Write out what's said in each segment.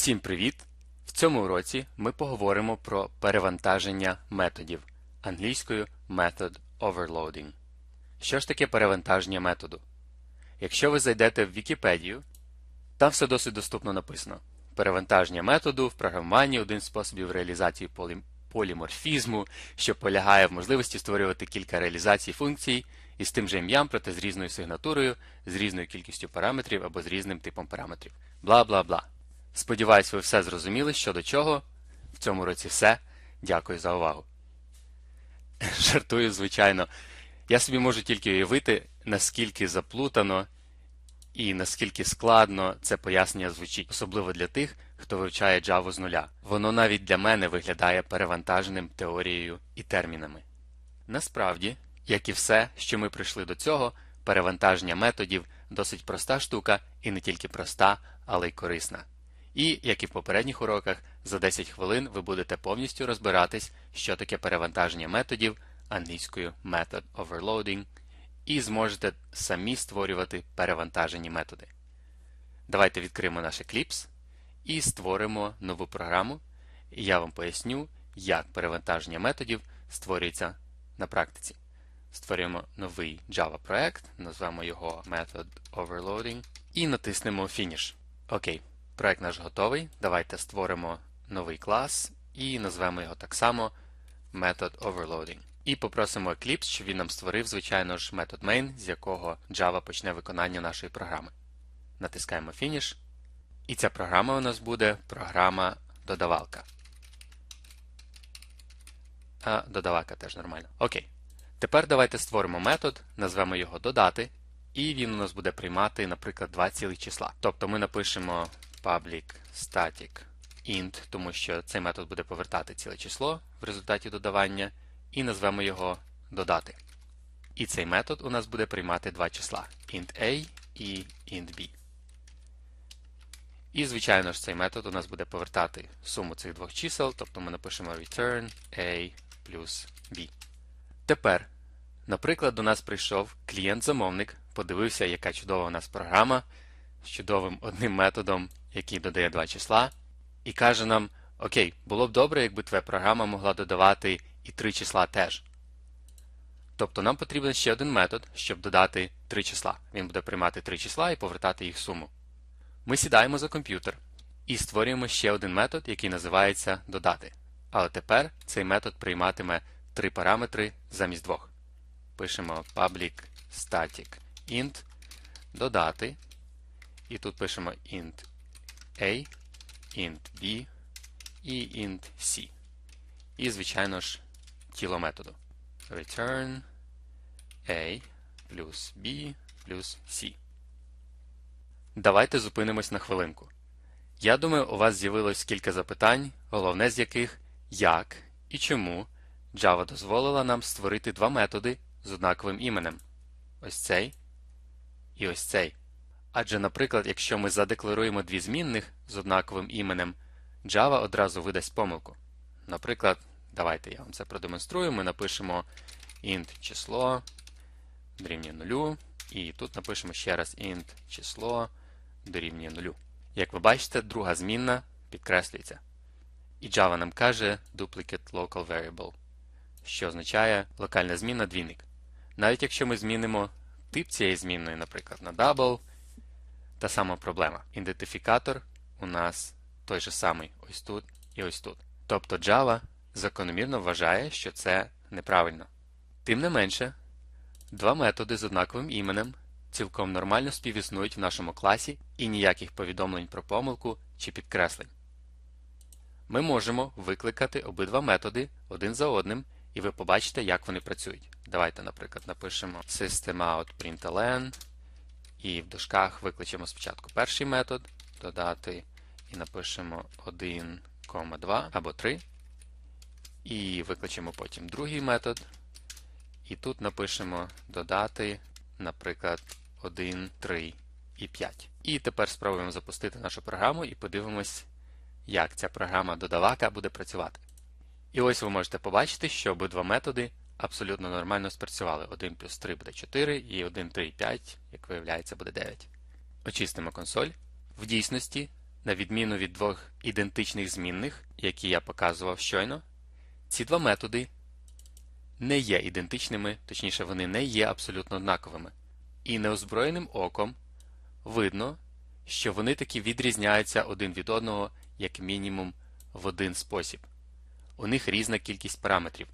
Всім привіт! В цьому уроці ми поговоримо про перевантаження методів англійською Method Overloading. Що ж таке перевантаження методу? Якщо ви зайдете в Вікіпедію, там все досить доступно написано. Перевантаження методу в програмуванні один з способів реалізації поліморфізму, що полягає в можливості створювати кілька реалізацій функцій із тим же ім'ям, проте з різною сигнатурою, з різною кількістю параметрів або з різним типом параметрів. Бла бла бла. Сподіваюсь, ви все зрозуміли, що до чого. В цьому році все. Дякую за увагу. Жартую, звичайно. Я собі можу тільки уявити, наскільки заплутано і наскільки складно це пояснення звучить, особливо для тих, хто вивчає Java з нуля. Воно навіть для мене виглядає перевантаженим теорією і термінами. Насправді, як і все, що ми прийшли до цього, перевантаження методів досить проста штука і не тільки проста, але й корисна. І, як і в попередніх уроках, за 10 хвилин ви будете повністю розбиратись, що таке перевантаження методів англійською Method Overloading, і зможете самі створювати перевантажені методи. Давайте відкриємо наш Eclipse і створимо нову програму. І я вам поясню, як перевантаження методів створюється на практиці. Створюємо новий Java проект, назвемо його Method Overloading і натиснемо Finish. Окей, проект наш готовий. Давайте створимо новий клас і назвемо його так само Method Overloading. І попросимо Eclipse, щоб він нам створив, звичайно ж, метод main, з якого Java почне виконання нашої програми. Натискаємо Finish. І ця програма у нас буде програма додавалка. А, додавалка теж нормально. Окей. Тепер давайте створимо метод, назвемо його додати, і він у нас буде приймати, наприклад, два цілих числа. Тобто ми напишемо public static int, тому що цей метод буде повертати ціле число в результаті додавання, і назвемо його додати. І цей метод у нас буде приймати два числа int a і int b. І, звичайно ж, цей метод у нас буде повертати суму цих двох чисел, тобто ми напишемо return a плюс b. Тепер, наприклад, до нас прийшов клієнт-замовник, подивився, яка чудова у нас програма з чудовим одним методом, який додає два числа, і каже нам: Окей, було б добре, якби твоя програма могла додавати і три числа теж. Тобто нам потрібен ще один метод, щоб додати три числа. Він буде приймати три числа і повертати їх суму. Ми сідаємо за комп'ютер і створюємо ще один метод, який називається додати. Але тепер цей метод прийматиме три параметри замість двох. Пишемо public static int додати. І тут пишемо int a, int b і int c. І, звичайно ж, тіло методу. Return a плюс b плюс c. Давайте зупинимось на хвилинку. Я думаю, у вас з'явилось кілька запитань, головне з яких як і чому Java дозволила нам створити два методи з однаковим іменем. Ось цей і ось цей. Адже, наприклад, якщо ми задекларуємо дві змінних з однаковим іменем, Java одразу видасть помилку. Наприклад, давайте я вам це продемонструю. Ми напишемо int число дорівнює 0, і тут напишемо ще раз int число дорівнює 0. Як ви бачите, друга змінна підкреслюється. І Java нам каже duplicate local variable, що означає локальна змінна двійник. Навіть якщо ми змінимо тип цієї змінної, наприклад, на double, та сама проблема. Ідентифікатор у нас той же самий ось тут і ось тут. Тобто Java закономірно вважає, що це неправильно. Тим не менше, два методи з однаковим іменем цілком нормально співіснують в нашому класі і ніяких повідомлень про помилку чи підкреслень. Ми можемо викликати обидва методи один за одним, і ви побачите, як вони працюють. Давайте, наприклад, напишемо systemout.println і в дужках викличемо спочатку перший метод, додати, і напишемо 1,2 або 3. І викличемо потім другий метод. І тут напишемо додати, наприклад, 1, 3 і 5. І тепер спробуємо запустити нашу програму і подивимось, як ця програма додавака буде працювати. І ось ви можете побачити, що обидва методи абсолютно нормально спрацювали. 1 плюс 3 буде 4 і 1, 3 5, як виявляється, буде 9. Очистимо консоль. В дійсності на відміну від двох ідентичних змінних, які я показував щойно, ці два методи не є ідентичними, точніше, вони не є абсолютно однаковими. І неозброєним оком видно, що вони таки відрізняються один від одного як мінімум в один спосіб. У них різна кількість параметрів.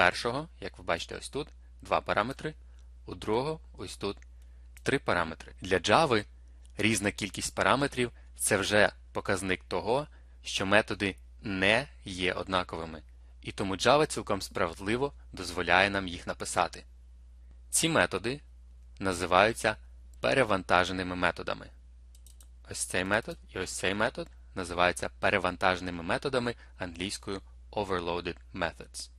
Першого, як ви бачите ось тут, два параметри, у другого ось тут три параметри. Для Java різна кількість параметрів це вже показник того, що методи не є однаковими, і тому Java цілком справедливо дозволяє нам їх написати. Ці методи називаються перевантаженими методами. Ось цей метод і ось цей метод називаються перевантаженими методами англійською overloaded methods.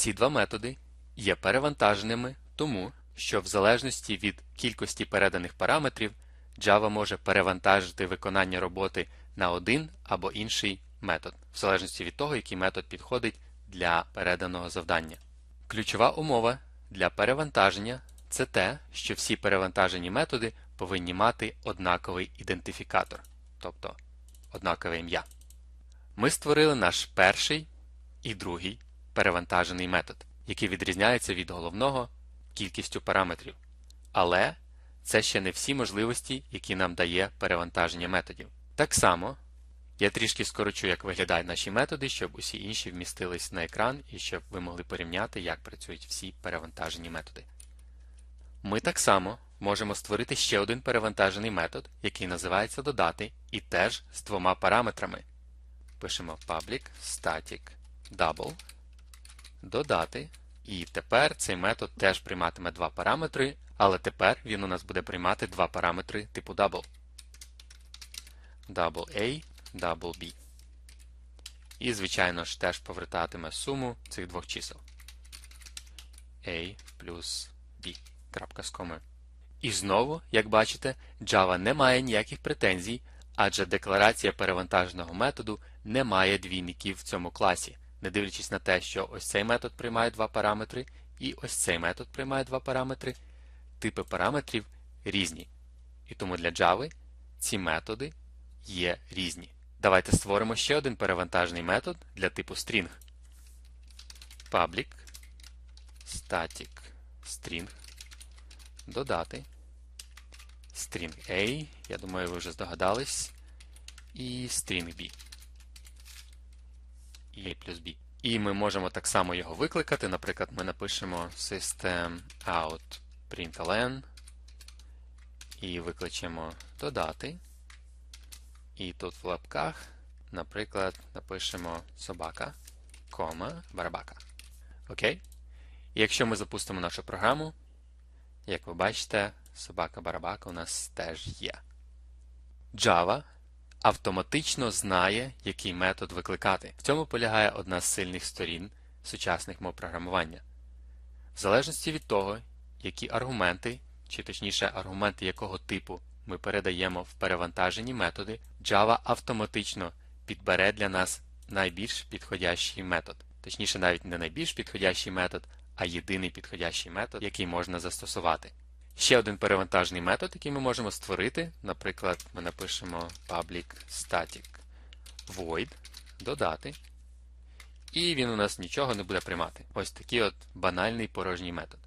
Ці два методи є перевантаженими тому, що в залежності від кількості переданих параметрів Java може перевантажити виконання роботи на один або інший метод, в залежності від того, який метод підходить для переданого завдання. Ключова умова для перевантаження це те, що всі перевантажені методи повинні мати однаковий ідентифікатор, тобто однакове ім'я. Ми створили наш перший і другий перевантажений метод, який відрізняється від головного кількістю параметрів. Але це ще не всі можливості, які нам дає перевантаження методів. Так само я трішки скорочу, як виглядають наші методи, щоб усі інші вмістились на екран і щоб ви могли порівняти, як працюють всі перевантажені методи. Ми так само можемо створити ще один перевантажений метод, який називається додати, і теж з двома параметрами. Пишемо public static double, додати. І тепер цей метод теж прийматиме два параметри, але тепер він у нас буде приймати два параметри типу double. Double A, double B. І, звичайно ж, теж повертатиме суму цих двох чисел. A плюс B. Крапка з комою. І знову, як бачите, Java не має ніяких претензій, адже декларація перевантаженого методу не має двійників в цьому класі, не дивлячись на те, що ось цей метод приймає два параметри, і ось цей метод приймає два параметри, типи параметрів різні. І тому для Java ці методи є різні. Давайте створимо ще один перевантажений метод для типу string. Public static string додати string A, я думаю, ви вже здогадались, і string B. І плюс B. І ми можемо так само його викликати. Наприклад, ми напишемо system out println і викличемо додати. І тут в лапках, наприклад, напишемо собака, кома, барабака. Окей? І якщо ми запустимо нашу програму, як ви бачите, собака-барабака у нас теж є. Java автоматично знає, який метод викликати. В цьому полягає одна з сильних сторін сучасних мов програмування. В залежності від того, які аргументи, чи точніше аргументи якого типу ми передаємо в перевантажені методи, Java автоматично підбере для нас найбільш підходящий метод. Точніше, навіть не найбільш підходящий метод, а єдиний підходящий метод, який можна застосувати. Ще один перевантажний метод, який ми можемо створити. Наприклад, ми напишемо public static void, додати. І він у нас нічого не буде приймати. Ось такий от банальний порожній метод.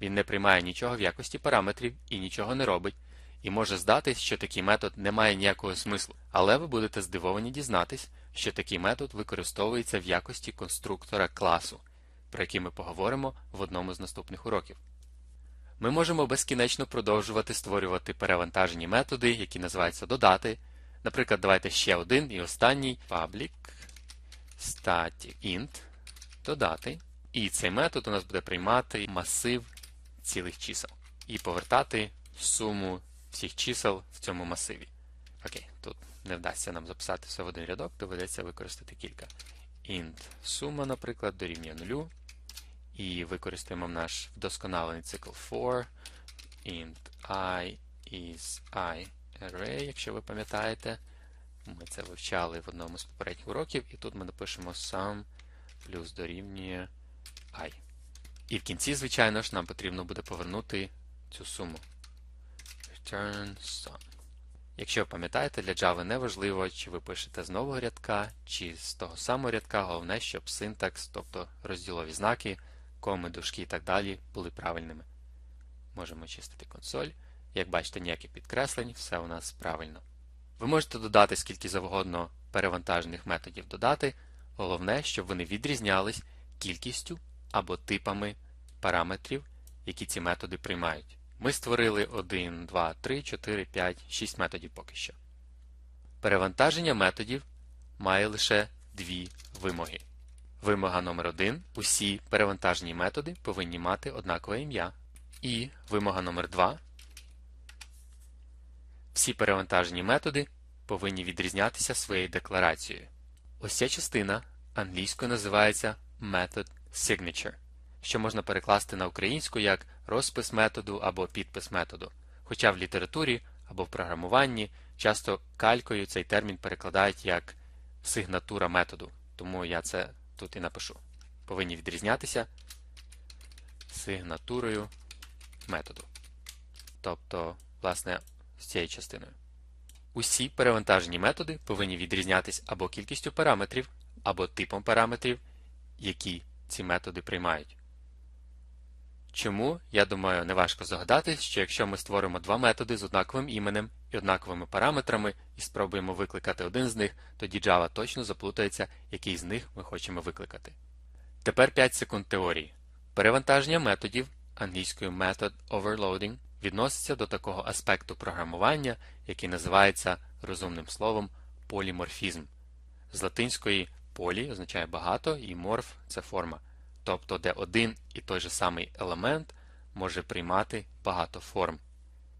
Він не приймає нічого в якості параметрів і нічого не робить, і може здатись, що такий метод не має ніякого смислу. Але ви будете здивовані дізнатись, що такий метод використовується в якості конструктора класу, про який ми поговоримо в одному з наступних уроків. Ми можемо безкінечно продовжувати створювати перевантажені методи, які називаються додати. Наприклад, давайте ще один і останній public static int додати. І цей метод у нас буде приймати масив цілих чисел і повертати суму всіх чисел в цьому масиві. Окей, тут не вдасться нам записати все в один рядок, доведеться використати кілька. int сума, наприклад, дорівнює нулю. І використаємо наш вдосконалений цикл for int i is i array, якщо ви пам'ятаєте. Ми це вивчали в одному з попередніх уроків, і тут ми напишемо sum плюс дорівнює i. І в кінці, звичайно ж, нам потрібно буде повернути цю суму. Return sum. Якщо ви пам'ятаєте, для Java не важливо, чи ви пишете з нового рядка, чи з того самого рядка, головне, щоб синтакс, тобто розділові знаки, коми, дужки і так далі, були правильними. Можемо чистити консоль. Як бачите, ніяких підкреслень, все у нас правильно. Ви можете додати скільки завгодно перевантажених методів додати, головне, щоб вони відрізнялись кількістю або типами параметрів, які ці методи приймають. Ми створили 1, 2, 3, 4, 5, 6 методів поки що. Перевантаження методів має лише дві вимоги. Вимога номер 1 усі перевантажені методи повинні мати однакове ім'я. І вимога номер 2 всі перевантажені методи повинні відрізнятися своєю декларацією. Ось ця частина англійською називається Method Signature, що можна перекласти на українську як розпис методу або підпис методу. Хоча в літературі або в програмуванні часто калькою цей термін перекладають як сигнатура методу, тому я це тут і напишу. Повинні відрізнятися сигнатурою методу. Тобто, власне, з цією частиною. Усі перевантажені методи повинні відрізнятися або кількістю параметрів, або типом параметрів, які ці методи приймають. Чому, я думаю, неважко здогадатись, що якщо ми створимо два методи з однаковим іменем і однаковими параметрами і спробуємо викликати один з них, тоді Java точно заплутається, який з них ми хочемо викликати. Тепер 5 секунд теорії. Перевантаження методів англійською Method Overloading відноситься до такого аспекту програмування, який називається розумним словом поліморфізм. З латинської полі означає багато і морф це форма, тобто де один і той же самий елемент може приймати багато форм.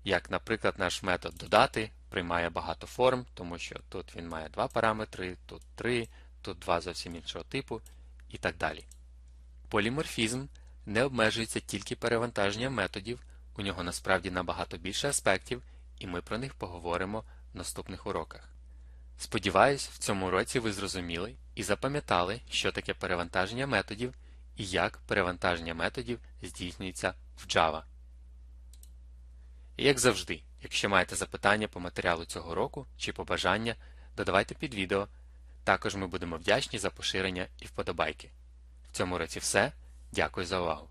Як, наприклад, наш метод додати приймає багато форм, тому що тут він має два параметри, тут три, тут два зовсім іншого типу і так далі. Поліморфізм не обмежується тільки перевантаженням методів, у нього насправді набагато більше аспектів, і ми про них поговоримо в наступних уроках. Сподіваюсь, в цьому уроці ви зрозуміли і запам'ятали, що таке перевантаження методів і як перевантаження методів здійснюється в Java. І як завжди, якщо маєте запитання по матеріалу цього року чи побажання, додавайте під відео. Також ми будемо вдячні за поширення і вподобайки. В цьому році все. Дякую за увагу!